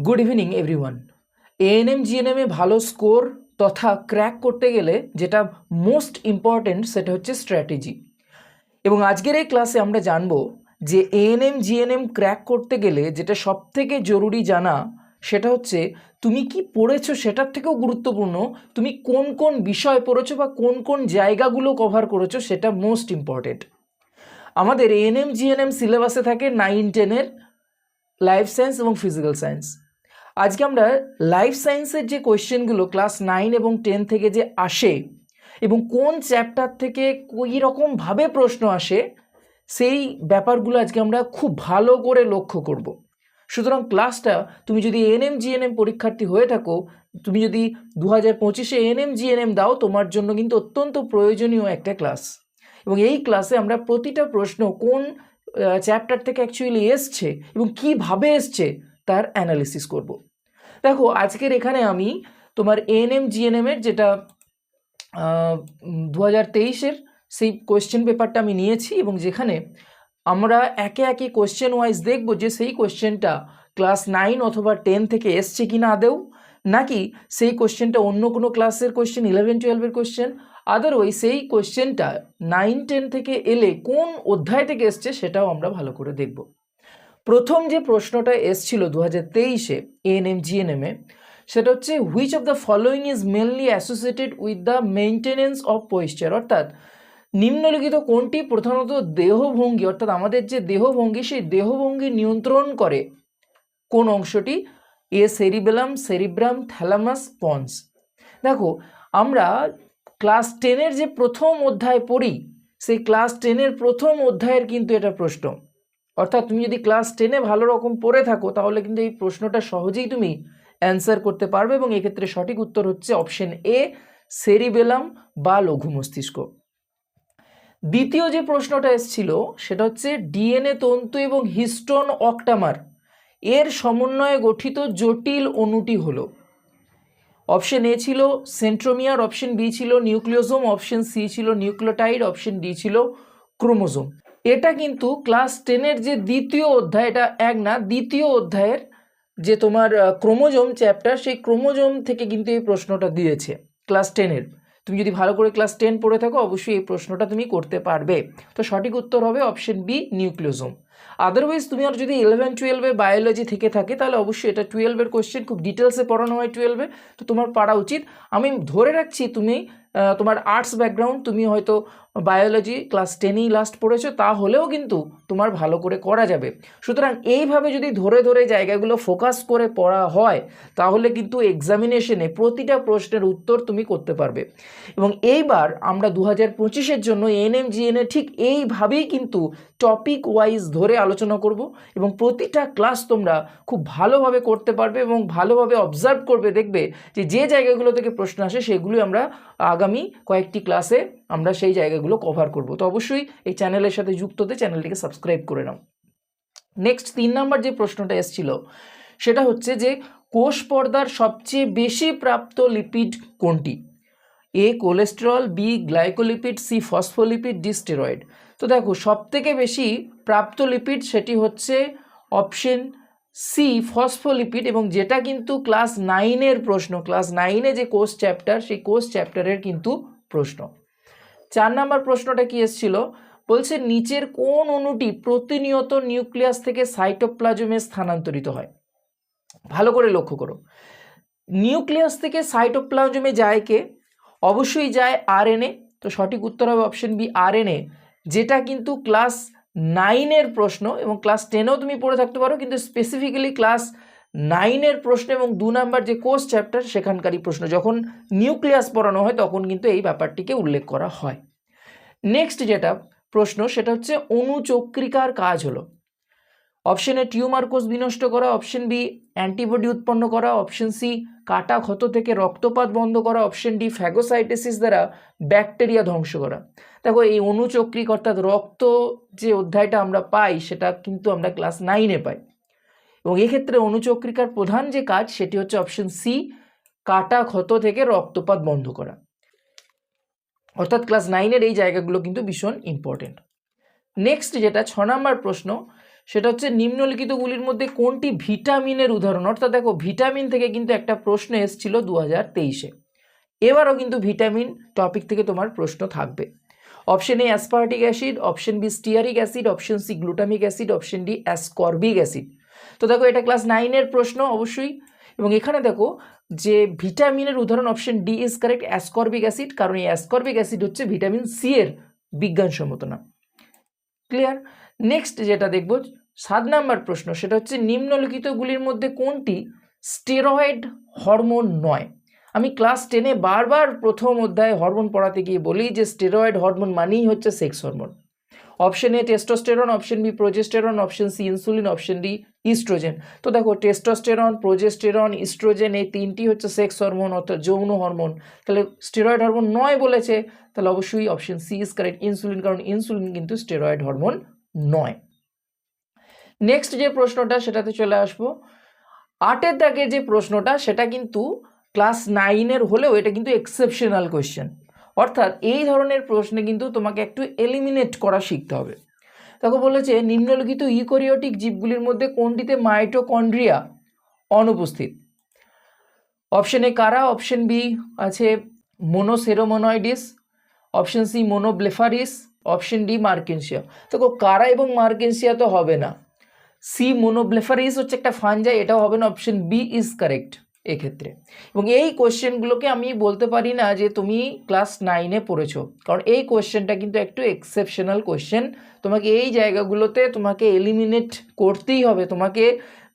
Good evening everyone ANM জিএনএমে ভালো score তথা ক্র্যাক করতে গেলে যেটা মোস্ট ইম্পর্ট্যান্ট সেটা হচ্ছে স্ট্র্যাটেজি এবং আজকের এই ক্লাসে আমরা জানব যে এএনএম জিএনএম ক্র্যাক করতে গেলে যেটা সবথেকে জরুরি জানা সেটা হচ্ছে তুমি কি পড়েছো সেটার থেকেও গুরুত্বপূর্ণ, তুমি কোন কোন বিষয় পড়েছো বা কোন কোন জায়গাগুলো কভার করেছ সেটা মোস্ট ইম্পর্ট্যান্ট আমাদের এএনএম জিএনএম সিলেবাসে থাকে নাইন টেনের লাইফ সায়েন্স এবং ফিজিক্যাল সায়েন্স আজকে আমরা লাইফ সায়েন্সের যে কোয়েশ্চেনগুলো ক্লাস নাইন এবং টেন থেকে যে আসে এবং কোন চ্যাপ্টার থেকে কী রকমভাবে প্রশ্ন আসে, সেই ব্যাপারগুলো আজকে আমরা খুব ভালো করে লক্ষ্য করব। সুতরাং ক্লাসটা তুমি যদি এনএম জিএনএম পরীক্ষার্থী হয়ে থাকো, তুমি যদি দু হাজার পঁচিশে এনএম জিএনএম দাও, তোমার জন্য কিন্তু অত্যন্ত প্রয়োজনীয় একটা ক্লাস এবং এই ক্লাসে আমরা প্রতিটা প্রশ্ন কোন চ্যাপ্টার থেকে অ্যাকচুয়ালি এসছে এবং কীভাবে এসছে, তার অ্যানালিসিস করব। দেখো, আজকের এখানে আমি তোমার এএনএম জিএনএমের যেটা দু হাজার তেইশের সেই কোয়েশ্চেন পেপারটা আমি নিয়েছি এবং যেখানে আমরা একে একে কোয়েশ্চেন ওয়াইজ দেখব যে সেই কোয়েশ্চেনটা ক্লাস নাইন অথবা টেন থেকে এসছে কি না আদেও নাকি সেই কোয়েশ্চেনটা অন্য কোনো ক্লাসের কোয়েশ্চেন ইলেভেন টুয়েলভের কোয়েশ্চেন আদারওয়াইজ সেই কোয়েশ্চেনটা নাইন টেন থেকে এলে কোন অধ্যায় থেকে এসছে সেটাও আমরা ভালো করে দেখব। প্রথম যে প্রশ্নটা এসছিল দু হাজার তেইশে এএনএম জিএনএমে সেটা হচ্ছে which of the following is mainly associated with the maintenance of posture অর্থাৎ, নিম্নলিখিত কোনটি প্রধানত দেহভঙ্গি, অর্থাৎ আমাদের যে দেহভঙ্গি, সেই দেহভঙ্গি নিয়ন্ত্রণ করে কোন অংশটি? A cerebellum cerebrum thalamus pons দেখো, আমরা ক্লাস টেনের যে প্রথম অধ্যায় পড়ি, সেই ক্লাস টেনের প্রথম অধ্যায়ের কিন্তু এটা প্রশ্ন। অর্থাৎ তুমি যদি ক্লাস টেনে ভালো রকম পড়ে থাকো, তাহলে কিন্তু এই প্রশ্নটা সহজেই তুমি অ্যান্সার করতে পারবে এবং এক্ষেত্রে সঠিক উত্তর হচ্ছে অপশন এ সেরিবেলাম বা লঘু মস্তিষ্ক। দ্বিতীয় যে প্রশ্নটা এসেছিল, সেটা হচ্ছে ডিএনএ তন্তু এবং হিস্টোন অক্টামার এর সমন্বয়ে গঠিত জটিল অণুটি হলো। অপশন এ ছিল সেন্ট্রোমিয়ার অপশন বি ছিল নিউক্লিওজোম অপশন সি ছিল নিউক্লিওটাইড অপশন ডি ছিল ক্রোমোজোম এটা কিন্তু ক্লাস টেনের যে দ্বিতীয় অধ্যায়, এটা এক না, দ্বিতীয় অধ্যায়ের যে তোমার ক্রোমোজোম চ্যাপ্টার সেই ক্রোমোজোম থেকে কিন্তু এই প্রশ্নটা দিয়েছে ক্লাস টেনের তুমি যদি ভালো করে ক্লাস টেন পড়ে থাকো, অবশ্যই এই প্রশ্নটা তুমি করতে পারবে। তো সঠিক উত্তর হবে অপশন বি নিউক্লিওজোম আদারওয়াইজ তুমি আর যদি ইলেভেন টুয়েলভে বায়োলজি থেকে থাকে, তাহলে অবশ্যই এটা টুয়েলভের কোশ্চেন খুব ডিটেলসে পড়ানো হয় টুয়েলভে তো তোমার পড়া উচিত। আমি ধরে রাখছি তুমি তোমার আর্টস ব্যাকগ্রাউন্ড তুমি হয়তো বায়োলজি ক্লাস টেনেই লাস্ট পড়েছো, তাহলেও কিন্তু তোমার ভালো করে করা যাবে। সুতরাং এইভাবে যদি ধরে ধরে জায়গাগুলো ফোকাস করে পড়া হয়, তাহলে কিন্তু এক্সামিনেশনে প্রতিটা প্রশ্নের উত্তর তুমি করতে পারবে। এবং এইবার আমরা দু হাজার পঁচিশের জন্য এনএম জিএনএ ঠিক এইভাবেই কিন্তু টপিক ওয়াইজ ধরে আলোচনা করব এবং প্রতিটা ক্লাস তোমরা খুব ভালোভাবে করতে পারবে এবং ভালোভাবে অবজার্ভ করবে, দেখবে যে যে জায়গাগুলো থেকে প্রশ্ন আসে সেগুলি আমরা আগামী কয়েকটি ক্লাসে আমরা সেই জায়গাগুলো কভার করব। তো অবশ্যই এই চ্যানেলের সাথে যুক্ত হতে চ্যানেলটিকে সাবস্ক্রাইব করে নাও। নেক্সট তিন নাম্বার যে প্রশ্নটা এসেছিল, সেটা হচ্ছে যে, কোষ পর্দার সবচেয়ে বেশি প্রাপ্ত লিপিড কোনটি? A cholesterol B glycolipid C phospholipid D steroid তো দেখো, সবথেকে বেশি প্রাপ্ত লিপিড সেটি হচ্ছে অপশন সি ফসফোলিপিড এবং যেটা কিন্তু ক্লাস নাইনের প্রশ্ন ক্লাস নাইনে যে কোর্স চ্যাপ্টার সেই কোর্স চ্যাপ্টারের কিন্তু প্রশ্ন। চার নাম্বার প্রশ্নটা কি এসেছিল? বলছে নিচের কোন অণুটি প্রতিনিয়ত নিউক্লিয়াস থেকে সাইটোপ্লাজমে স্থানান্তরিত হয়? ভালো করে লক্ষ্য করো। নিউক্লিয়াস থেকে সাইটোপ্লাজমে যায় কে? অবশ্যই যায় আরএনএ। তো সঠিক উত্তর হবে অপশন বি, আরএনএ। যেটা কিন্তু ক্লাস নাইনের প্রশ্ন এবং ক্লাস টেনেও তুমি পড়ে থাকতে পারো, কিন্তু স্পেসিফিক্যালি ক্লাস নাইনের প্রশ্ন এবং দু নাম্বার যে কোর্স চ্যাপ্টার সেখানকারই প্রশ্ন। যখন নিউক্লিয়াস পড়ানো হয়, তখন কিন্তু এই ব্যাপারটিকে উল্লেখ করা হয়। নেক্সট যেটা প্রশ্ন, সেটা হচ্ছে অনুচক্রিকার কাজ হলো। অপশন এ টিউমার কোষ বিনষ্ট করা। অপশন বি অ্যান্টিবডি উৎপন্ন করা। অপশন সি কাটা ক্ষত থেকে রক্তপাত বন্ধ করা। অপশন ডি ফ্যাগোসাইটেসিস দ্বারা ব্যাকটেরিয়া ধ্বংস করা। দেখো, এই অনুচক্রিক অর্থাৎ রক্ত যে অধ্যায়টা আমরা পাই, সেটা কিন্তু আমরা ক্লাস নাইনে পাই। এবং এক্ষেত্রে অনুচক্রিকার প্রধান যে কাজ, সেটি হচ্ছে অপশন সি কাটা ক্ষত থেকে রক্তপাত বন্ধ করা। অর্থাৎ ক্লাস নাইনের এই জায়গাগুলো কিন্তু ভীষণ ইম্পর্টেন্ট নেক্সট যেটা, ছ নম্বর প্রশ্ন, সেটা হচ্ছে নিম্নলিখিতগুলির মধ্যে কোনটি ভিটামিনের উদাহরণ? অর্থাৎ দেখো, ভিটামিন থেকে কিন্তু একটা প্রশ্ন এসেছিল দু হাজার তেইশে। এবারও কিন্তু ভিটামিন টপিক থেকে তোমার প্রশ্ন থাকবে। Option A aspartic acid option B stearic acid option C glutamic acid option D ascorbic acid তো দেখো, এটা ক্লাস নাইনের প্রশ্ন, অবশ্যই এবং এখানে দেখো যে ভিটামিনের উদাহরণ option D is correct ascorbic acid কারণ এই অ্যাসকর্বিক অ্যাসিড হচ্ছে ভিটামিন সি এর বিজ্ঞানসম্মত নাম ক্লিয়ার নেক্সট যেটা দেখব, সাত নাম্বার প্রশ্ন, সেটা হচ্ছে নিম্নলিখিতগুলির মধ্যে কোনটি স্টেরয়েড হরমোন নয়? আমি ক্লাস টেনে বারবার প্রথম অধ্যায়ে হরমোন পড়াতে গিয়ে বলি যে স্টেরয়েড হরমোন মানেই হচ্ছে sex hormone option A testosterone option B progesterone option C insulin option D estrogen তো দেখো টেস্টোস্টেরন প্রোজেস্টেরন ইস্ট্রোজেন এই তিনটি হচ্ছে সেক্স হরমোন অর্থাৎ যৌন হরমোন তাহলে স্টেরয়েড হরমোন নয় বলেছে, তাহলে অবশ্যই option C is correct insulin কারণ ইনসুলিন কিন্তু স্টেরয়েড হরমোন নয়। নেক্সট যে প্রশ্নটা, সেটাতে চলে আসব। আটের দাগের যে প্রশ্নটা, সেটা কিন্তু ক্লাস নাইনের হলেও এটা কিন্তু এক্সেপশনাল কোয়েশ্চেন অর্থাৎ এই ধরনের প্রশ্নে কিন্তু তোমাকে একটু এলিমিনেট করা শিখতে হবে। দেখো বলেছে, নিম্নলিখিত ইকোরিওটিক জীবগুলির মধ্যে কোনটিতে মাইটোকন্ড্রিয়া অনুপস্থিত? অপশন এ কারা? অপশন বি আছে মোনোসেরোমোনয়েডিস option C monoblepharis option D marchantia দেখো কারা এবং মার্কেনশিয়া তো হবে না। সি মোনোব্লেফারিস হচ্ছে একটা ফানজাই এটাও হবে না অপশন বি ইজ কারেক্ট এক্ষেত্রে। এবং এই কোয়েশ্চেনগুলোকে আমি বলতে পারি না যে তুমি ক্লাস নাইনে পড়েছো। কারণ এই কোয়েশ্চেনটা কিন্তু একটু এক্সেপশনাল কোয়েশ্চেন তোমাকে এই জায়গাগুলোতে তোমাকে এলিমিনেট করতেই হবে। তোমাকে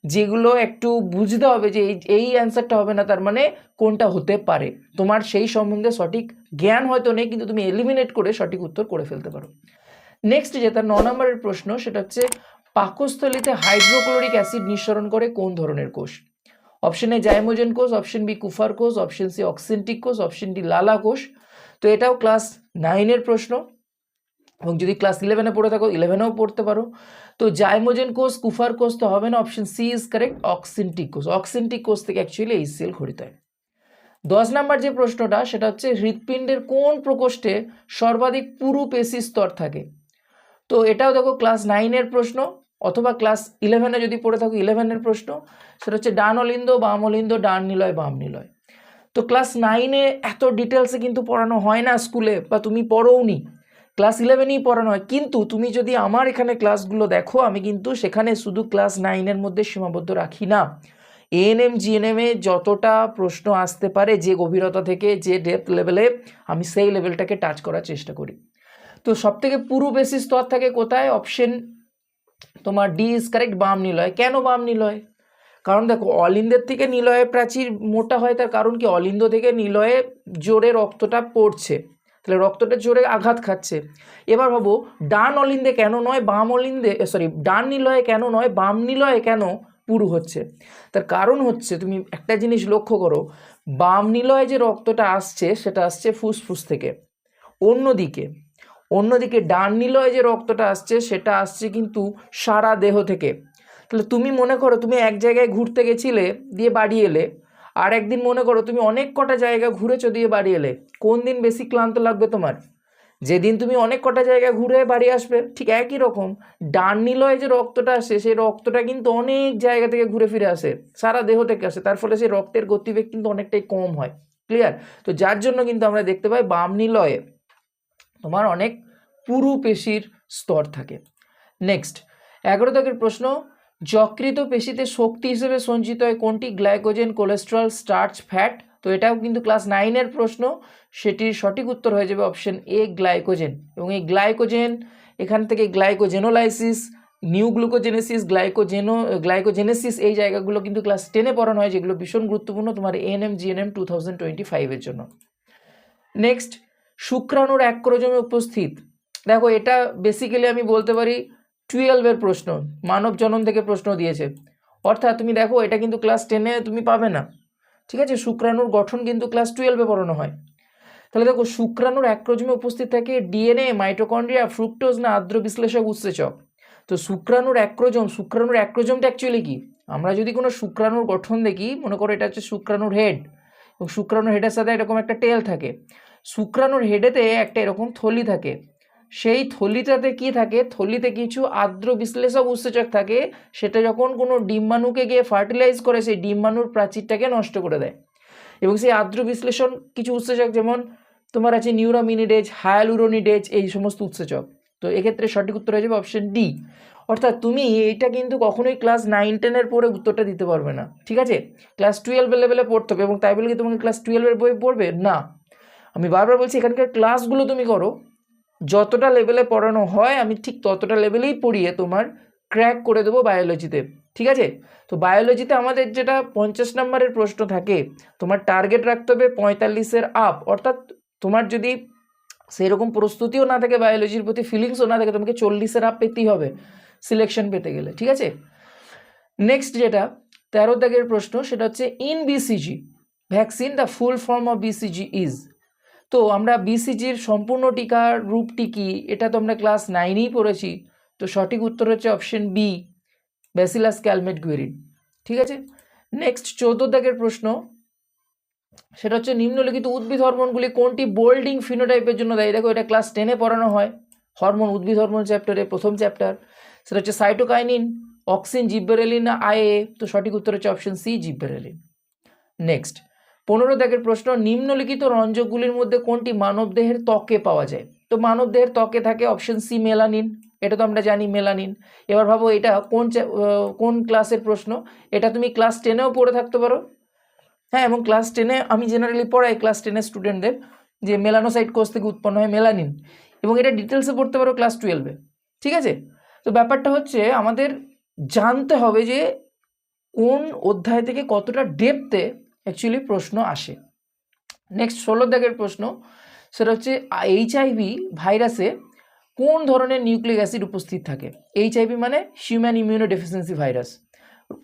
যেগুলো একটু বুঝতে হবে যে এই এই অ্যান্সারটা হবে না, তার মানে কোনটা হতে পারে। তোমার সেই সম্বন্ধে সঠিক জ্ঞান হয়তো নেই, কিন্তু তুমি এলিমিনেট করে সঠিক উত্তর করে ফেলতে পারো। নেক্সট যেটা ন নম্বরের প্রশ্ন, সেটা হচ্ছে, পাকস্থলিতে হাইড্রোক্লোরিক অ্যাসিড নিঃসরণ করে কোন ধরনের কোষ? অপশন এ জাইমোজেন কোষ অপশন বি কুফার কোষ অপশন সি অক্সেন্টিক কোষ অপশন ডি লালা কোষ তো এটাও ক্লাস নাইনের প্রশ্ন। এবং যদি ক্লাস ইলেভেনে পড়ে থাকো ইলেভেনেও পড়তে পারো। তো জাইমোজেন কোষ কুফার কোষ তো হবে না option C is correct oxyntic কোষ অক্সেন্টিক কোষ থেকে অ্যাকচুয়ালি এই সেল খরিত হয়। দশ নাম্বার যে প্রশ্নটা, সেটা হচ্ছে হৃৎপিণ্ডের কোন প্রকোষ্ঠে সর্বাধিক পুরু পেশি স্তর থাকে? তো এটাও দেখো ক্লাস নাইনের প্রশ্ন। অথবা ক্লাস ইলেভেনে যদি পড়ে থাকো ইলেভেনের প্রশ্ন, সেটা হচ্ছে ডান অলিন্দ, বাম অলিন্দ, ডান নিলয়, বাম নিলয়। তো ক্লাস নাইনে এত ডিটেলসে কিন্তু পড়ানো হয় না স্কুলে, বা তুমি পড়োওনি ক্লাস ইলেভেনেই পড়ানো হয়। কিন্তু তুমি যদি আমার এখানে ক্লাসগুলো দেখো, আমি কিন্তু সেখানে শুধু ক্লাস নাইনের মধ্যে সীমাবদ্ধ রাখি না। এএনএম জিএনএমে যতটা প্রশ্ন আসতে পারে, যে গভীরতা থেকে, যে ডেপথ লেভেলে আমি সেই লেভেলটাকে টাচ করার চেষ্টা করি। তো সবথেকে পুরো বেশি স্তর থাকে কোথায়? অপশন তোমার ডি ইজ কারেক্ট বাম নিলয়। কেন বাম নিলয়? কারণ দেখো, অলিন্দের থেকে নিলয়ে প্রাচীর মোটা হয়, তার কারণ কি? অলিন্দ থেকে নিলয়ে জোরে রক্তটা পড়ছে। তাহলে রক্তটা জোরে আঘাত খাচ্ছে। এবার ভাবো, ডান অলিন্দে কেন নয়, বাম অলিন্দে সরি ডান নিলয়ে কেন নয়, বাম নিলয়ে কেন পুরু হচ্ছে? তার কারণ হচ্ছে, তুমি একটা জিনিস লক্ষ্য করো, বাম নিলয়ে যে রক্তটা আসছে, সেটা আসছে ফুসফুস থেকে। অন্যদিকে অন্যদিকে ডান নিলয়ে যে রক্তটা আসছে, সেটা আসছে কিন্তু সারা দেহ থেকে। তাহলে তুমি মনে করো তুমি এক জায়গায় ঘুরতে গেছিলে, দিয়ে বাড়ি এলে। আর একদিন মনে করো তুমি অনেক কটা জায়গা ঘুরেছো, দিয়ে বাড়ি এলে। কোন দিন বেশি ক্লান্ত লাগবে তোমার? যেদিন তুমি অনেক কটা জায়গা ঘুরে বাড়ি আসবে, ঠিক একই রকম। ডান নিলয়ে যে রক্তটা আসে, সেই রক্তটা কিন্তু অনেক জায়গা থেকে ঘুরে ফিরে আসে, সারা দেহ থেকে আসে। তার ফলে সেই রক্তের গতিবেগ কিন্তু অনেকটাই কম হয়। ক্লিয়ার তো যার জন্য কিন্তু আমরা দেখতে পাই বাম নিলয়ে তোমার অনেক পুরু পেশির স্তর থাকে। নেক্সট এগারো দাগের প্রশ্ন, যকৃত পেশিতে শক্তি হিসেবে সঞ্চিত হয় কোনটি? Glycogen, cholesterol, starch, fat? তো এটাও কিন্তু ক্লাস নাইনের প্রশ্ন, সেটির সঠিক উত্তর হয়ে যাবে অপশন এ গ্লাইকোজেন। এবং এই গ্লাইকোজেন, এখান থেকে glycogenolysis new glucogenesis glycogeno, glycogenesis, এই জায়গাগুলো কিন্তু ক্লাস টেনে পড়ানো হয়, যেগুলো ভীষণ গুরুত্বপূর্ণ তোমার ANM GNM two thousand twenty ফাইভের জন্য। নেক্সট শুক্রাণুর এক ক্রোজমে উপস্থিত। দেখো, এটা বেসিক্যালি আমি বলতে পারি টুয়েলভের প্রশ্ন, মানব জনম থেকে প্রশ্ন দিয়েছে। অর্থাৎ তুমি দেখো, এটা কিন্তু ক্লাস টেনে তুমি পাবে না। ঠিক আছে? শুক্রাণুর গঠন কিন্তু ক্লাস টুয়েলভে পড়ানো হয়। তাহলে দেখো, শুক্রাণুর একক্রোজমে উপস্থিত থাকে ডিএনএ মাইটোকন্ড্রিয়া ফ্রুক্টোজ না আর্দ্র বিশ্লেষক উৎসেচক। তো শুক্রাণুর একক্রোজম শুক্রাণুর একক্রোজমটা অ্যাকচুয়ালি কি? আমরা যদি কোনো শুক্রাণুর গঠন দেখি, মনে করো এটা হচ্ছে শুক্রাণুর হেড এবং শুক্রাণুর হেডের সাথে এরকম একটা টেল থাকে। শুক্রাণুর হেডেতে একটা এরকম থলি থাকে। সেই থলিটাতে কি থাকে? থলিতে কিছু আর্দ্র বিশ্লেষক উৎসেচক থাকে। সেটা যখন কোনো ডিম্বাণুকে গিয়ে ফার্টিলাইজ করে, সেই ডিম্বাণুর প্রাচীরটাকে নষ্ট করে দেয়। এবং সেই আর্দ্র বিশ্লেষণ কিছু উৎসেচক যেমন তোমার আছে নিউরামিনিডেজ, হায়ালুরোনিডেজ, এই সমস্ত উৎসেচক। তো এক্ষেত্রে সঠিক উত্তর হয়ে যাবে অপশন ডি অর্থাৎ তুমি এটা কিন্তু কখনোই ক্লাস নাইন টেনের পরে উত্তরটা দিতে পারবে না। ঠিক আছে? ক্লাস টুয়েলভের লেভেলে পড়তে হবে। এবং তাই বলে কি তোমাকে ক্লাস টুয়েলভের বই পড়বে? না। আমি বারবার বলছি, এখানকার ক্লাসগুলো তুমি করো। যতটা লেভেলে পড়ানো হয়, আমি ঠিক ততটা লেভেলেই পড়িয়ে তোমার ক্র্যাক করে দেবো বায়োলজিতে ঠিক আছে? তো বায়োলজিতে আমাদের যেটা পঞ্চাশ নম্বরের প্রশ্ন থাকে, তোমার টার্গেট রাখতে হবে পঁয়তাল্লিশের আপ অর্থাৎ তোমার যদি সেরকম প্রস্তুতিও না থাকে বায়োলজির প্রতি ফিলিংসও না থাকে, তোমাকে চল্লিশের আপ পেতেই হবে সিলেকশন পেতে গেলে। ঠিক আছে? নেক্সট যেটা, তেরো দাগের প্রশ্ন, সেটা হচ্ছে in BCG vaccine the full form of BCG is তো আমরা বিসিজির সম্পূর্ণ টিকার রূপটি কী? এটা তো আমরা ক্লাস নাইনেই পড়েছি। তো সঠিক উত্তর হচ্ছে option B bacillus Calmette Guerin ঠিক আছে? নেক্সট চৌদ্দ দাগের প্রশ্ন। সেটা হচ্ছে নিম্নলিখিত উদ্ভিদ হরমোনগুলি কোনটি বোল্ডিং ফিনোটাইপের জন্য দায়ী? দেখো, এটা ক্লাস টেনে পড়ানো হয়। হরমোন, উদ্ভিদ হরমোন চ্যাপ্টারে প্রথম চ্যাপ্টার সেটা হচ্ছে সাইটোকাইনিন অক্সিন জিব্বেরেলিন না আইএ তো সঠিক উত্তর হচ্ছে অপশন সি জিব্বেরেলিন নেক্সট পনেরো দাগের প্রশ্ন, নিম্নলিখিত রঞ্জকগুলির মধ্যে কোনটি মানবদেহের ত্বকে পাওয়া যায়? তো মানবদেহের ত্বকে থাকে অপশন সি মেলানিন এটা তো আমরা জানি মেলানিন এবার ভাবো এটা কোন কোন ক্লাসের প্রশ্ন? এটা তুমি ক্লাস টেনেও পড়ে থাকতে পারো। হ্যাঁ এবং ক্লাস টেনে আমি জেনারেলি পড়াই ক্লাস টেনের স্টুডেন্টদের যে মেলানোসাইট কোষ থেকে উৎপন্ন হয় মেলানিন এবং এটা ডিটেলসে পড়তে পারো ক্লাস টুয়েলভে ঠিক আছে? তো ব্যাপারটা হচ্ছে আমাদের জানতে হবে যে কোন অধ্যায় থেকে কতটা ডেপতে অ্যাকচুয়ালি প্রশ্ন আসে। নেক্সট ষোলো দাগের প্রশ্ন। সেটা হচ্ছে এইচআইভি ভাইরাসে কোন ধরনের নিউক্লিক অ্যাসিড উপস্থিত থাকে? এইচআইভি মানে হিউম্যান ইমিউনো ডেফিসিয়েন্সি ভাইরাস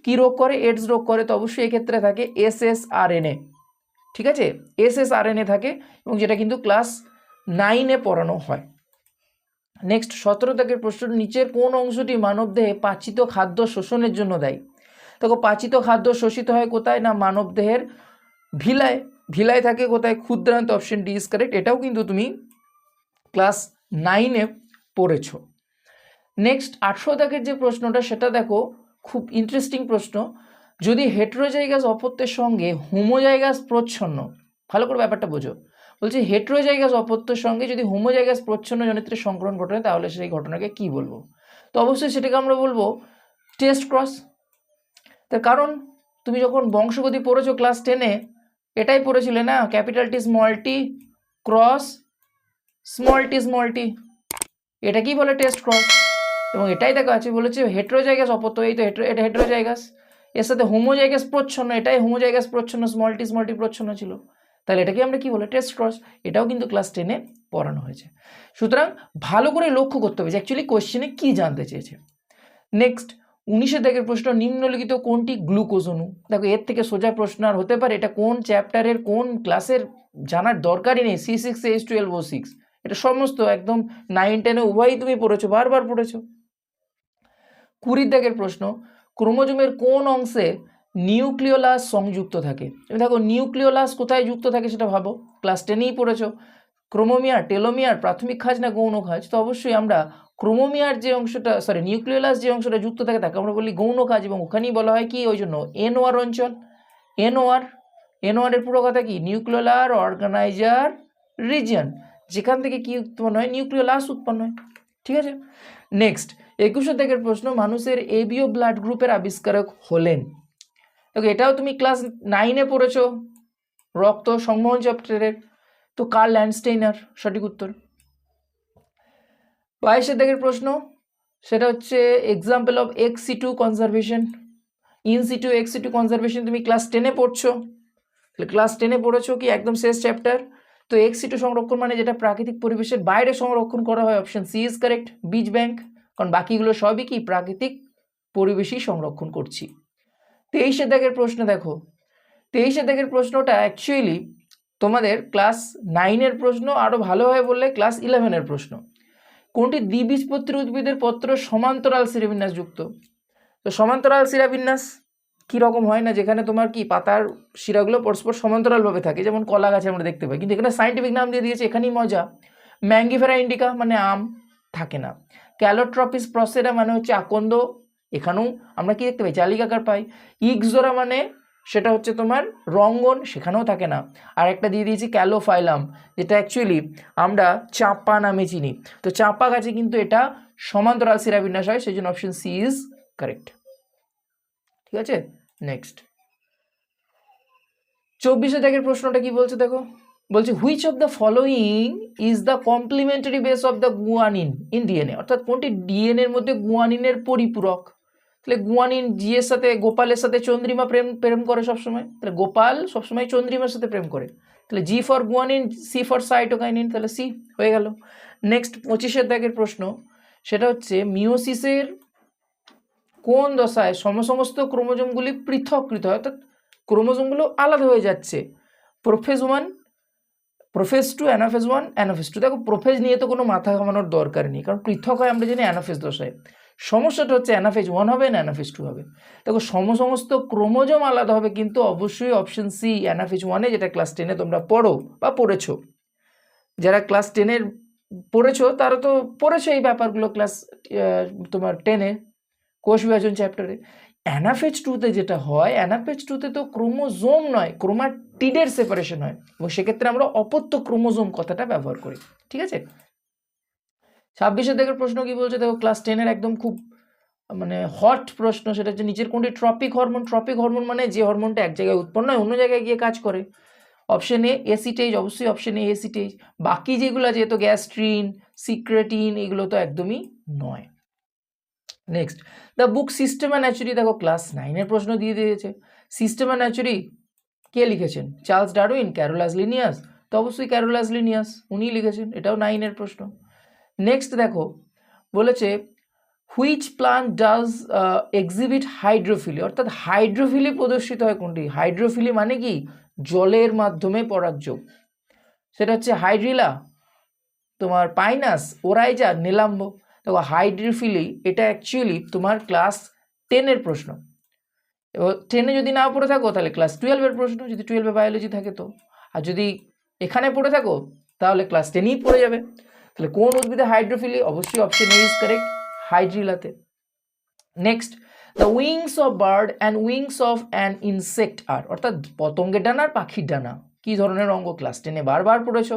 কী রোগ করে? এডস রোগ করে, তো অবশ্যই এক্ষেত্রে থাকে এস এস আর এনএ ঠিক আছে? এস এস আর এনএ থাকে এবং যেটা কিন্তু ক্লাস নাইনে পড়ানো হয়। নেক্সট সতেরো দাগের প্রশ্ন, নিচের কোন অংশটি মানবদেহে পাচিত খাদ্য শোষণের জন্য দায়ী? দেখো পাচিত খাদ্য শোষিত হয় কোথায় না মানবদেহের ভিলায় ভিলায় থাকে কোথায়? ক্ষুদ্রান্ত অপশন ডি ইজ কারেক্ট এটাও কিন্তু তুমি ক্লাস নাইনে পড়েছো। নেক্সট আটশো দাগের যে প্রশ্নটা, সেটা দেখো, খুব ইন্টারেস্টিং প্রশ্ন। যদি হেট্রোজাইগাস অপত্যের সঙ্গে হোমোজাইগাস প্রচ্ছন্ন, ভালো করে ব্যাপারটা বোঝো। বলছি হেট্রোজাইগাস অপত্যের সঙ্গে যদি হোমোজাইগাস প্রচ্ছন্ন জনিত্রের সংক্রমণ ঘটে, তাহলে সেই ঘটনাকে কি বলব? তো অবশ্যই সেটাকে আমরা বলব টেস্ট ক্রস তার কারণ, তুমি যখন বংশগতি পড়েছো ক্লাস টেনে এটাই পড়েছিলে না? Capital T small T cross small T small T এটা কি বলে টেস্ট ক্রস এবং এটাই দেখা আছে বলেছে হেট্রোজাইগাস অপত্য, এই তো হেট্রো এটা হেট্রোজাইগাস এর সাথে হোমোজাইগাস প্রচ্ছন্ন, এটাই হোমোজাইগাস প্রচ্ছন্ন স্মল টি স্মল টি প্রচ্ছন্ন ছিল। তাহলে এটাকে আমরা কি বলে টেস্ট ক্রস এটাও কিন্তু ক্লাস টেনে পড়ানো হয়েছে। সুতরাং ভালো করে লক্ষ্য করতে হবে যে অ্যাকচুয়ালি কোশ্চেনে কী জানতে চেয়েছে। নেক্সট উনিশের দাগের প্রশ্ন, নিম্নলিখিত কোনটি গ্লুকোজ দেখো, এর থেকে সোজা প্রশ্ন আর হতে পারে, এটা কোন চ্যাপ্টারের কোন ক্লাসের জানার দরকারই নেই C six H twelve O six এটা সমস্ত একদম নাইন টেনে উভয়ই তুমি পড়েছো, বারবার পড়েছো। কুড়ির দাগের প্রশ্ন, ক্রোমোজোমের কোন অংশে নিউক্লিওলাস সংযুক্ত থাকে? তুমি দেখো, নিউক্লিওলাস কোথায় যুক্ত থাকে সেটা ভাবো ক্লাস টেনেই পড়েছো। ক্রোমোমিয়ার, টেলোমিয়ার, প্রাথমিক খাজ না গৌণ খাজ? তো অবশ্যই আমরা ক্রোমোমিয়ার যে অংশটা সরি নিউক্লিওলাস যে অংশটা যুক্ত থাকে তাকে আমরা বলি গৌণ কাজ এবং ওখানেই বলা হয় কি? ওই জন্য এনওয়ার অঞ্চল। এনওয়ার এনওয়ারের পুরো কথা কি? নিউক্লিওলার অর্গানাইজার রিজিয়ন, যেখান থেকে কি উৎপন্ন হয়? নিউক্লিওলাস উৎপন্ন হয়। ঠিক আছে? নেক্সট একুশে থেকে প্রশ্ন, মানুষের এবিও ব্লাড গ্রুপের আবিষ্কারক হলেন। দেখো, এটাও তুমি ক্লাস নাইনে পড়েছো, রক্ত সংবহন চ্যাপ্টারের তো কার ল্যান্ডস্টেইনার সঠিক উত্তর। বাইশের দিকের প্রশ্ন, সেটা হচ্ছে example of X C two conservation in C two X two conservation তুমি ক্লাস টেনে পড়ছো। ক্লাস টেনে পড়েছো কি একদম শেষ চ্যাপ্টার তো এক্স টু সংরক্ষণ মানে যেটা প্রাকৃতিক পরিবেশের বাইরে সংরক্ষণ করা হয় অপশন সি ইজ কারেক্ট বীজ ব্যাংক কারণ বাকিগুলো সবই কি প্রাকৃতিক পরিবেশেই সংরক্ষণ করছি। তেইশে দাগের প্রশ্ন দেখো তেইশে দাগের প্রশ্নটা অ্যাকচুয়ালি তোমাদের ক্লাস নাইনের প্রশ্ন আরও ভালোভাবে বললে ক্লাস ইলেভেনের প্রশ্ন। কোনটি দ্বিবীজপত্রী উদ্ভিদের পত্র সমান্তরাল শিরাবিন্যাস যুক্ত? তো সমান্তরাল শিরাবিন্যাস কী রকম হয় না? যেখানে তোমার কি পাতার শিরাগুলো পরস্পর সমান্তরালভাবে থাকে, যেমন কলা গাছে আমরা দেখতে পাই। কিন্তু এখানে সাইন্টিফিক নাম দিয়ে দিয়েছে, এখানেই মজা। ম্যাঙ্গিফেরা ইন্ডিকা মানে আম থাকে না। ক্যালোট্রপিস প্রসেরা মানে হচ্ছে আকন্দ, এখানেও আমরা কি দেখতে পাই? জালিকাকার পাই। ইক্সোরা মানে সেটা হচ্ছে তোমার রঙ্গন, সেখানেও থাকে না। আর একটা দিয়ে দিয়েছি ক্যালোফাইলাম, যেটা অ্যাকচুয়ালি আমরা চাপা নামে চিনি। তো চাপা গাছে কিন্তু এটা সমান্তরাল শিরাবিন্যাস হয়, সেই জন্য অপশন সি ইজ কারেক্ট ঠিক আছে? নেক্সট চব্বিশে দাগের প্রশ্নটা কি বলছে দেখো? বলছে which of the following is the complementary base of the guanine in DNA অর্থাৎ কোনটি ডিএনএর মধ্যে গুয়ানিনের পরিপূরক? তাহলে গুয়ানিন জি এর সাথে, গোপালের সাথে চন্দ্রিমা প্রেম প্রেম করে সবসময়? তাহলে গোপাল সবসময় চন্দ্রিমার সাথে প্রেম করে। তাহলে G for guanine, C for cytokinin, তাহলে সি হয়ে গেল। নেক্সট পঁচিশের দাগের প্রশ্ন। সেটা হচ্ছে মিওসিসের কোন দশায় সমসমস্ত ক্রোমোজোমগুলি পৃথককৃত হয়? অর্থাৎ ক্রোমোজোমগুলো আলাদা হয়ে যাচ্ছে। Prophase one, prophase two, anaphase one, anaphase two. দেখো, প্রোফেজ নিয়ে তো কোনো মাথা ঘামানোর দরকার নেই, কারণ পৃথক হয় আমরা জানি অ্যানাফেজ দশায়। সমস্যাটা হচ্ছে অ্যানাফেজ ওয়ান হবে না অ্যানাফেজ টু হবে। দেখো সম সমস্ত ক্রোমোজোম আলাদা হবে, কিন্তু অবশ্যই অপশন সি অ্যানাফেজ ওয়ানে যেটা ক্লাস টেনে তোমরা পড়ো বা পড়েছো। যারা ক্লাস টেনের পড়েছো, তারা তো পড়েছো এই ব্যাপারগুলো ক্লাস তোমার টেনে কোষ বিভাজন চ্যাপ্টারে অ্যানাফেজ টুতে যেটা হয়, অ্যানাফেজ টুতে তো ক্রোমোজোম নয়, ক্রোমাটিডের সেপারেশন হয়। এবং সেক্ষেত্রে আমরা অপত্য ক্রোমোজোম কথাটা ব্যবহার করি, ঠিক আছে? ছাব্বিশের দিকের প্রশ্ন কি বলছে? দেখো ক্লাস টেনের একদম খুব মানে হট প্রশ্ন, সেটা হচ্ছে নিচের কোনটি ট্রপিক হরমোন ট্রপিক হরমোন মানে যে হরমোনটা এক জায়গায় উৎপন্ন হয়, অন্য জায়গায় গিয়ে কাজ করে। অপশন এ এসিটেজ অবশ্যই অপশন এ এসিটেজ বাকি যেগুলো আছে, তো গ্যাস্ট্রিন সিক্রেটিন এগুলো তো একদমই নয়। নেক্সট দ্য বুক সিস্টেমা ন্যাচুরি দেখো ক্লাস নাইনের প্রশ্ন দিয়ে দিয়েছে। সিস্টেমা ন্যাচুরি কে লিখেছেন? Charles Darwin, Carolus Linnaeus? তো অবশ্যই ক্যারোলাস লিনিয়াস, উনিই লিখেছেন, এটাও নাইনের প্রশ্ন। নেক্সট দেখো, বলেছে which plant does exhibit hydrophily অর্থাৎ হাইড্রোফিলি প্রদর্শিত হয় কোনটি? হাইড্রোফিলি মানে কি? জলের মাধ্যমে পরাগযোগ সেটা হচ্ছে হাইড্রিলা তোমার পাইনাস ওরাইজা, নীলাম্ব। দেখো হাইড্রোফিলি এটা অ্যাকচুয়ালি তোমার ক্লাস টেনের প্রশ্ন। এবার টেনে যদি না পড়ে থাকো, তাহলে ক্লাস টুয়েলভের প্রশ্ন, যদি টুয়েলভে বায়োলজি থাকে তো। আর যদি এখানে পড়ে থাকো, তাহলে ক্লাস টেনেই পড়ে যাবে। তাহলে কোন উদ্ভিদে হাইড্রোফিলি অবশ্যই option A is correct হাইড্রিলাতে next the wings of bird and wings of an insect আর অর্থাৎ পতঙ্গের ডানা আর পাখির ডানা। কী ধরনের অঙ্গ? ক্লাস টেনে বারবার পড়েছ।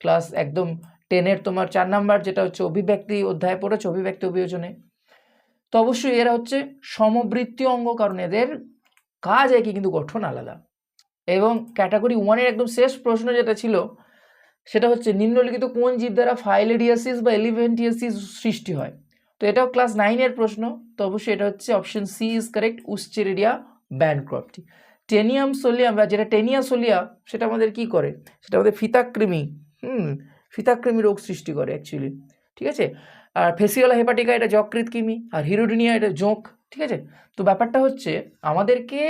ক্লাস একদম টেনের তোমার চার নাম্বার যেটা হচ্ছে অভিব্যক্তি অধ্যায় পড়েছো, অভিব্যক্তি অভিযোজনে তো অবশ্যই এরা হচ্ছে সমবৃত্তি অঙ্গ, কারণ এদের কাজ একই কিন্তু গঠন আলাদা। এবং ক্যাটাগরি ওয়ানের একদম শেষ প্রশ্ন যেটা ছিল সেটা হচ্ছে নিম্নলিখিত কোন জীব দ্বারা ফাইলেরিয়াসিস বা এলিভেন্টিয়াসিস সৃষ্টি হয়? তো এটাও ক্লাস নাইনের প্রশ্ন। তো অবশ্যই এটা হচ্ছে option C is correct Wuchereria bancrofti Taenium solium বা যেটা টেনিয়া সোলিয়া সেটা আমাদের কি করে? সেটা আমাদের ফিতাকৃমি, হুম, ফিতাকৃমি রোগ সৃষ্টি করে অ্যাকচুয়ালি ঠিক আছে? আর ফেসিওলা হেপাটিকা এটা যকৃত কৃমি আর হিরোডিনিয়া এটা জোঁক, ঠিক আছে? তো ব্যাপারটা হচ্ছে আমাদেরকে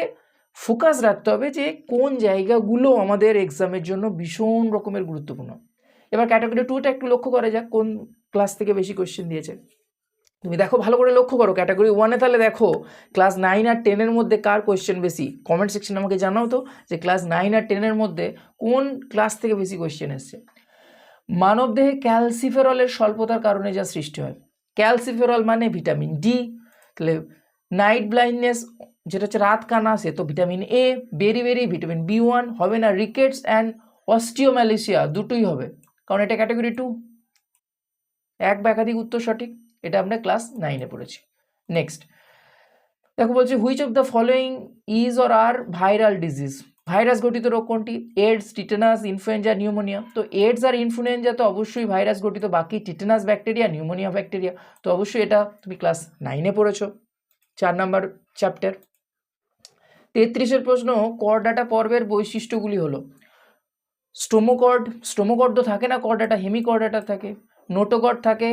ফোকাস রাখতে হবে যে কোন জায়গাগুলো আমাদের এক্সামের জন্য ভীষণ রকমের গুরুত্বপূর্ণ। এবার ক্যাটাগরি টুটা একটু লক্ষ্য করা যাক, কোন ক্লাস থেকে বেশি কোয়েশ্চেন দিয়েছে। তুমি দেখো, ভালো করে লক্ষ্য করো ক্যাটাগরি ওয়ানে তাহলে দেখো ক্লাস নাইন আর টেনের মধ্যে কার কোয়েশ্চেন বেশি? কমেন্ট সেকশনে আমাকে জানাও তো যে ক্লাস নাইন আর টেনের মধ্যে কোন ক্লাস থেকে বেশি কোয়েশ্চেন এসছে। মানবদেহে ক্যালসিফেরলের স্বল্পতার কারণে যা সৃষ্টি হয়। ক্যালসিফেরল মানে ভিটামিন ডি তাহলে নাইট ব্লাইন্ডনেস যেটা হচ্ছে রাত কানা, সে তো vitamin A beriberi vitamin B one হবে না রিকেটস অ্যান্ড অস্টিওম্যালিসিয়া দুটোই হবে। কারণ এটা ক্যাটাগরি টু এক বা একাধিক উত্তর সঠিক, এটা আমরা ক্লাস নাইনে পড়েছি। নেক্সট দেখো বলছি which of the following is or are viral disease virus গঠিত রোগ কোনটি? এডস টিটেনাস ইনফ্লুয়েঞ্জা নিউমোনিয়া তো এডস আর ইনফ্লুয়েঞ্জা তো অবশ্যই ভাইরাস গঠিত, বাকি টিটেনাস ব্যাকটেরিয়া নিউমোনিয়া ব্যাকটেরিয়া তো অবশ্যই এটা তুমি ক্লাস নাইনে পড়েছো। চার নাম্বার চ্যাপ্টার তেত্রিশের প্রশ্ন করডাটা পর্বের বৈশিষ্ট্যগুলি হলো। স্টোমোকর্ড স্টোমোকর্ড তো থাকে না করডাটা হেমিকর্ডাটা থাকে। নোটোকর্ড থাকে,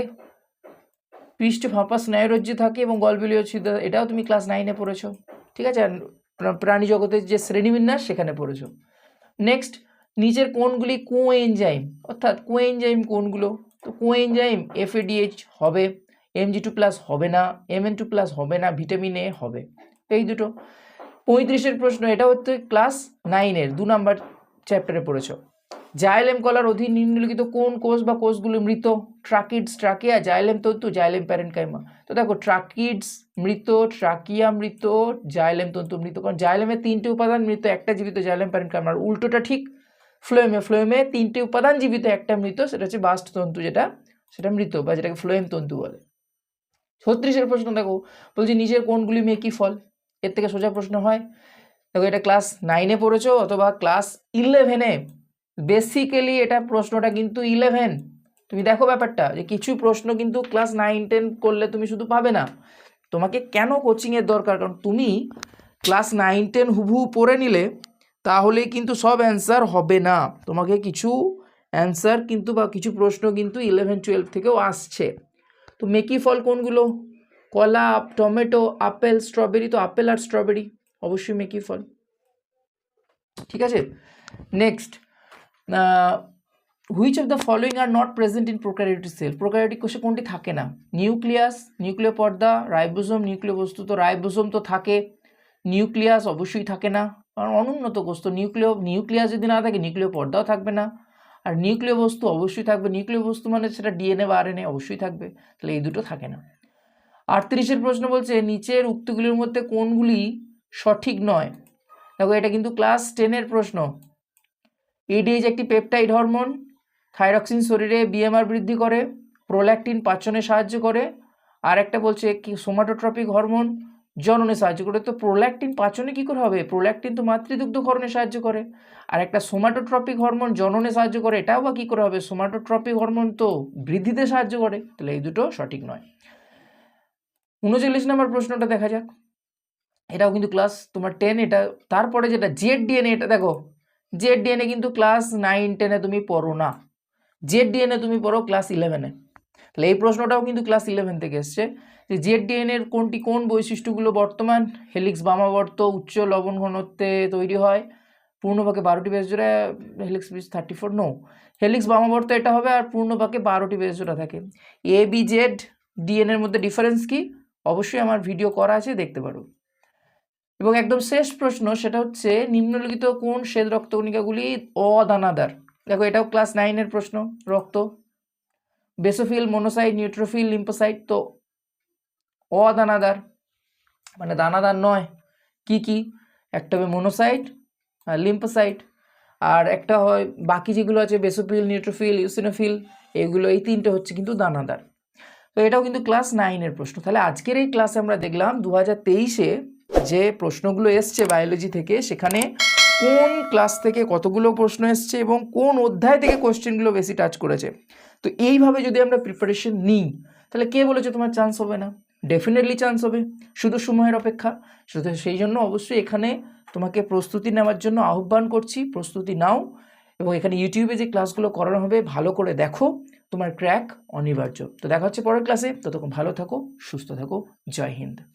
পৃষ্ঠ ফাঁপা স্নায়ুরজ্জি থাকে এবং গলবিলীয় ছিদ্র, এটাও তুমি ক্লাস নাইনে পড়েছো। ঠিক আছে? প্রাণী জগতের যে শ্রেণীবিন্যাস, সেখানে পড়েছো। নেক্সট নিচের কোনগুলি কো এনজাইম অর্থাৎ কো এনজাইম কোনগুলো তো কো এনজাইম এফএডিএইচ হবে এমজি টু প্লাস হবে না এমএন টু প্লাস হবে না, ভিটামিন এ হবে। এই দুটো। পঁয়ত্রিশের প্রশ্ন এটা হচ্ছে ক্লাস নাইনের দু নাম্বার চ্যাপ্টারে পড়েছ। জাইলেম কলার অধীন নিম্নলিখিত কোন কোষ বা কোষগুলো মৃত? ট্রাকিডস ট্রাকিয়া জাইলেম তন্তু জাইলেম প্যারেনকাইমা। তো দেখো ট্রাকিডস মৃত ট্রাকিয়া মৃত জাইলেম তন্তু মৃত। কারণ জাইলেমে তিনটে উপাদান মৃত একটা জীবিত জাইলেম প্যারেনকাইমা। আর উল্টোটা ঠিক ফ্লোয়েমে ফ্লোয়েমে তিনটে উপাদান জীবিত একটা মৃত সেটা হচ্ছে বাস্ট তন্তু যেটা সেটা মৃত বা যেটাকে ফ্লোয়েম তন্তু বলে। ছত্রিশের প্রশ্ন দেখো বলছি নিজের কোনগুলি মেয়ে কি ফল? এর থেকে সোজা প্রশ্ন হয়, দেখো এটা ক্লাস নাইনে পড়েছো অথবা ক্লাস ইলেভেনে বেসিক্যালি এটা প্রশ্নটা কিন্তু ইলেভেন তুমি দেখো ব্যাপারটা যে কিছু প্রশ্ন কিন্তু ক্লাস নাইন টেন করলে তুমি শুধু পাবে না। তোমাকে কেন কোচিংয়ের দরকার? কারণ তুমি ক্লাস নাইন টেন হুবহু পড়ে নিলে তাহলে কিন্তু সব অ্যান্সার হবে না। তোমাকে কিছু অ্যান্সার কিন্তু বা কিছু প্রশ্ন কিন্তু ইলেভেন টুয়েলভ থেকেও আসছে। তো মেকি ফল কোনগুলো? কলা, টমেটো, আপেল, স্ট্রবেরি, তো আপেল আর স্ট্রবেরি অবশ্যই মেকি ফল। ঠিক আছে? Next which of the following are not present in prokaryotic cell prokaryotic কোষে কোনটি থাকে না? নিউক্লিয়াস নিউক্লিয় পর্দা রাইবোসোম নিউক্লিয় বস্তু তো রাইবোসোম তো থাকে। নিউক্লিয়াস অবশ্যই থাকে না। কারণ অনুন্নত কোষ, তো নিউক্লিয় নিউক্লিয়াস যদি না থাকে নিউক্লিয় পর্দাও থাকবে না। আর নিউক্লিয় বস্তু অবশ্যই থাকবে। নিউক্লিয় বস্তু মানে সেটা ডিএনএ বা আরএনএ অবশ্যই থাকবে। তাহলে এই দুটো থাকে না। আটত্রিশের প্রশ্ন বলছে, নিচের উক্তিগুলির মধ্যে কোনগুলি সঠিক নয়? দেখো, এটা কিন্তু ক্লাস টেনের প্রশ্ন। ইডিএইচ একটি পেপটাইড হরমোন, থাইরক্সিন শরীরে বিএমআর বৃদ্ধি করে, প্রোল্যাক্টিন পাচনে সাহায্য করে আর একটা বলছে কি, সোমাটোট্রপিক হরমোন, জননে সাহায্য করে। তো প্রোল্যাক্টিন পাচনে কী করে হবে? প্রোল্যাক্টিন তো মাতৃদুগ্ধকরণে সাহায্য করে। আর একটা সোমাটোট্রপিক হরমোন জননে সাহায্য করে, এটাও বা কী করে হবে? সোমাটোট্রপিক হরমোন তো বৃদ্ধিতে সাহায্য করে। তাহলে এই দুটো সঠিক নয়। উনচল্লিশ নম্বর প্রশ্নটা দেখা যাক। এটাও কিন্তু ক্লাস তোমার টেন এটা তারপরে যেটা জেড ডিএনএ এটা দেখো। জেড ডিএনএ কিন্তু ক্লাস নাইন টেনে তুমি পড়ো না। জেড ডিএনএ তুমি পড়ো ক্লাস ইলেভেনে তাহলে এই প্রশ্নটাও কিন্তু ক্লাস ইলেভেন থেকে এসছে। যে জেড ডিএনএর কোনটি, কোন বৈশিষ্ট্যগুলো বর্তমান? হেলিক্স বামাবর্ত, উচ্চ লবণ ঘনত্বে তৈরি হয়। পূর্ণভাগে বারোটি বেস জোড়া, হেলিক্স বিস থার্টি ফোর নো হেলিক্স বামাবর্ত এটা হবে আর পূর্ণভাগে বারোটি বেস জোড়া থাকে। এ বি জেড ডিএনএর মধ্যে ডিফারেন্স কি? অবশ্যই আমার ভিডিও করা আছে, দেখতে পারো। এবং একদম শেষ প্রশ্ন, সেটা হচ্ছে, নিম্নলিখিত কোন শ্বেত রক্তকণিকাগুলি অদানাদার? দেখো, এটাও ক্লাস নাইনের প্রশ্ন, রক্ত। বেসোফিল মনোসাইট নিউট্রোফিল লিম্পোসাইট তো অদানাদার। মানে দানাদার নয়। কি কি? একটা হবে মনোসাইট আর লিম্পোসাইট আর একটা হয়, বাকি যেগুলো আছে, বেসোফিল নিউট্রোফিল ইউসিনোফিল এগুলো এই তিনটে হচ্ছে কিন্তু দানাদার। তো এটাও কিন্তু ক্লাস নাইনের প্রশ্ন। তাহলে আজকের এই ক্লাসে আমরা দেখলাম দু হাজার তেইশে যে প্রশ্নগুলো এসছে বায়োলজি থেকে, সেখানে কোন ক্লাস থেকে কতগুলো প্রশ্ন এসছে এবং কোন অধ্যায় থেকে কোশ্চেনগুলো বেশি টাচ করেছে। তো এইভাবে যদি আমরা প্রিপারেশন নিই, তাহলে কে বলেছে তোমার চান্স হবে না? ডেফিনেটলি চান্স হবে। শুধু সময়ের অপেক্ষা। শুধু সেই জন্য অবশ্যই এখানে তোমাকে প্রস্তুতি নেওয়ার জন্য আহ্বান করছি। প্রস্তুতি নাও এবং এখানে ইউটিউবে যে ক্লাসগুলো করানো হবে, ভালো করে দেখো। তোমার ক্র্যাক অনিবার্য। তো দেখা হচ্ছে পরের ক্লাসে ততক্ষণ ভালো থাকো, সুস্থ থাকো। জয় হিন্দ।